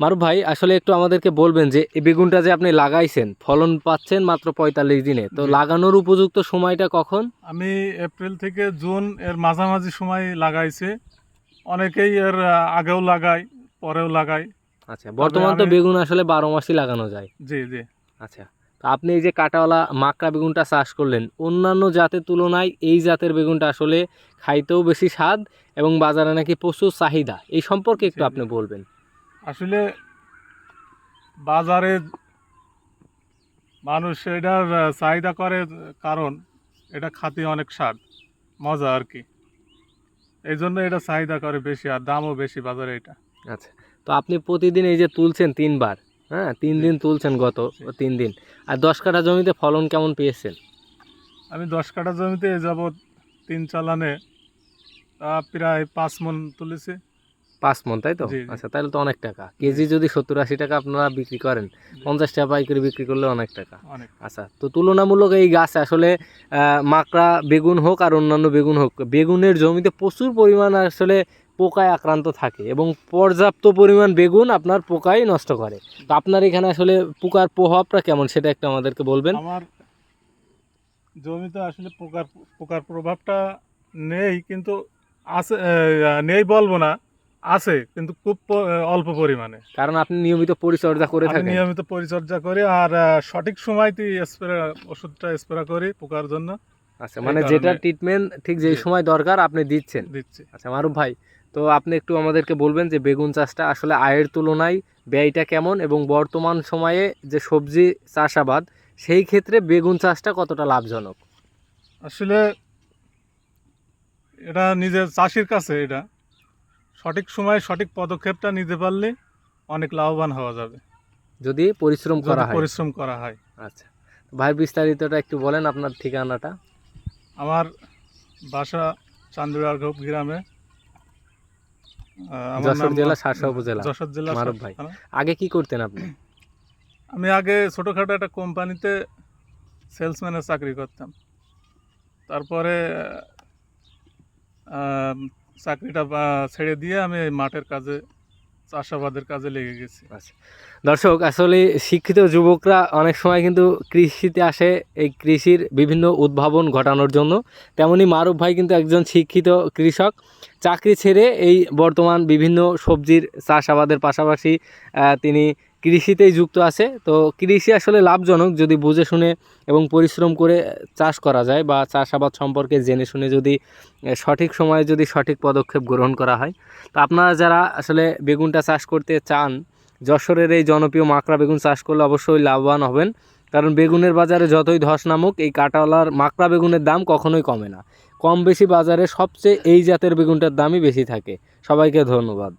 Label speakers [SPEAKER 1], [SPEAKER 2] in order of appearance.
[SPEAKER 1] মারুফ ভাই আসলে একটু আমাদেরকে বলবেন যে এই বেগুনটা যে আপনি লাগাইছেন ফলন পাচ্ছেন মাত্র পঁয়তাল্লিশ দিনে। তো লাগানোর উপযুক্ত সময়টা কখন?
[SPEAKER 2] আমি এপ্রিল থেকে জুন এর মাঝামাঝি সময় লাগাইছে। অনেকেই এর আগেও লাগায় পরেও লাগায়।
[SPEAKER 1] আচ্ছা বর্তমান তো বেগুন আসলে বারো মাসই লাগানো যায়।
[SPEAKER 2] জি জি।
[SPEAKER 1] আচ্ছা তো আপনি এই যে কাটাওয়ালা মাকড়া বেগুনটা চাষ করলেন অন্যান্য জাতের তুলনায় এই জাতের বেগুনটা আসলে খাইতেও বেশি স্বাদ এবং বাজারে নাকি প্রচুর চাহিদা। এই সম্পর্কে একটু। আপনি বলবেন।
[SPEAKER 2] আসলে বাজারে মানুষ এটার চাহিদা করে কারণ এটা খাতে অনেক স্বাদ মজা আর কি। এই জন্য এটা চাহিদা করে বেশি আর দামও বেশি বাজারে এটা।
[SPEAKER 1] আচ্ছা তো আপনি প্রতিদিন এই যে তুলছেন তিনবার হ্যাঁ তিন দিন তুলছেন গত। তিন দিন আর দশ কাঠা জমিতে ফলন কেমন পেয়েছেন?
[SPEAKER 2] আমি দশ কাঠা জমিতে এ যাবৎ তিন চালানে প্রায় পাঁচ মন তুলেছি।
[SPEAKER 1] পাঁচ মন তাই তো। আচ্ছা তাহলে তো অনেক টাকা। কেজি যদি সত্তর আশি টাকা আপনারা বিক্রি করেন পঞ্চাশ টাকা পাইকারি বিক্রি করলে অনেক টাকা। আচ্ছা তো তুলনামূলক এই গাছ আসলে মাকড়া বেগুন হোক আর অন্যান্য বেগুন হোক বেগুনের জমিতে প্রচুর পরিমাণ আসলে পোকায় আক্রান্ত থাকে এবং পর্যাপ্ত পরিমাণ বেগুন আপনার পোকাই নষ্ট করে। তো আপনার এখানে আসলে পোকার প্রভাবটা কেমন সেটা একটা আমাদেরকে বলবেন।
[SPEAKER 2] আমার জমিতে আসলে পোকার পোকার প্রভাবটা নেই কিন্তু আছে নেই বলব না। আছে কিন্তু খুব অল্প পরিমাণে।
[SPEAKER 1] কারণ আপনি নিয়মিত পরিচর্যা করে থাকেন।
[SPEAKER 2] নিয়মিত পরিচর্যা করি আর সঠিক সময়তেই স্প্রে ওষুধটা স্প্রে করি পোকার জন্য।
[SPEAKER 1] আচ্ছা মানে যেটা ট্রিটমেন্ট ঠিক যেই সময় দরকার আপনি দিচ্ছেন।
[SPEAKER 2] দিচ্ছি।
[SPEAKER 1] আচ্ছা মারুফ ভাই তো আপনি একটু আমাদেরকে বলবেন যে বেগুন চাষটা আসলে আয়ের তুলনায় ব্যয়টা কেমন এবং বর্তমান সময়ে যে সবজি চাষাবাদ সেই ক্ষেত্রে বেগুন চাষটা কতটা লাভজনক?
[SPEAKER 2] আসলে এটা নিজের চাষির কাছে এটা। সঠিক সময়ে সঠিক পদক্ষেপটা নিতে পারলে অনেক লাভবান হওয়া যাবে।
[SPEAKER 1] যদি পরিশ্রম করা হয়।
[SPEAKER 2] পরিশ্রম করা হয়।
[SPEAKER 1] আচ্ছা। ভাই বিস্তারিতটা একটু বলেন আপনার ঠিকানাটা।
[SPEAKER 2] আমার বাসা চান্দুরার গ্রামে।
[SPEAKER 1] যশোর জেলা শাসা উপজেলা।
[SPEAKER 2] যশোর জেলা
[SPEAKER 1] মারুফ ভাই। আগে কি করতেন আপনি?
[SPEAKER 2] আমি আগে ছোটোখাটো একটা কোম্পানিতে সেলসম্যানের চাকরি করতাম। তারপরে আহ, চাকরিটা ছেড়ে দিয়ে আমি মাঠের কাজে, চাষাবাদের কাজে লেগে গেছি।
[SPEAKER 1] আচ্ছা। দর্শক, আসলে শিক্ষিত যুবকরা অনেক সময় কিন্তু কৃষিতে আসে, এই কৃষির বিভিন্ন উদ্ভাবন ঘটানোর জন্য। তেমনি মারুফ ভাই কিন্তু একজন শিক্ষিত কৃষক। চাকরি ছেড়ে এই বর্তমান বিভিন্ন সবজির চাষাবাদের পাশাপাশি তিনি কৃষিতেই যুক্ত আছে। তো কৃষি আসলে লাভজনক যদি বুঝে শুনে এবং পরিশ্রম করে চাষ করা যায় বা চাষাবাদ সম্পর্কে জেনে শুনে যদি সঠিক সময়ে যদি সঠিক পদক্ষেপ গ্রহণ করা হয়। তো আপনারা যারা আসলে বেগুনটা চাষ করতে চান, যশোরের এই জনপ্রিয় মাকড়া বেগুন চাষ করলে অবশ্যই লাভবান হবেন। কারণ বেগুনের বাজারে যতই ধস নামুক, এই কাঁটাওয়ালার মাকড়া বেগুনের দাম কখনোই কমে না। কম বেশি বাজারে সবচেয়ে এই জাতের বেগুনটার দামই বেশি থাকে। সবাইকে ধন্যবাদ।